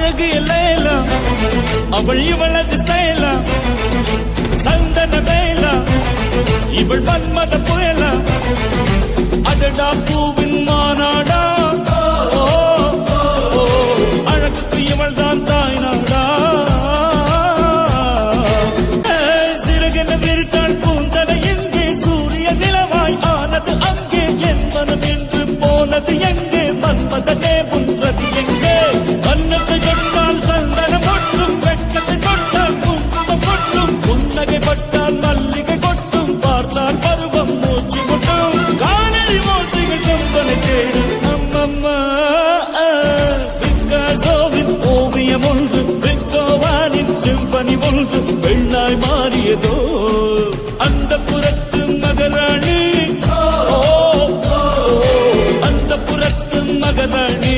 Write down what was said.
அழகு எல்லாம் அவள் இவளது ஸ்டைலா சந்தன வேலாம் இவள் மன்மத புயலாம் அடடா பூவின் மாநாடா அழகுக்கு இவள் தான் தாய் நாடா ஏய், சிறகென விரித்தாள் பூந்தலை எங்கே? சூரிய நிலவாய் ஆனது அங்கே. என் மனம் என்று போனது எங்கே? மன்மதனே உன்றது செம்பனி ஒன்று வெள்ளாய் மாறியதோ அந்த புறத்து மகராணி அந்த புறத்து மகராணி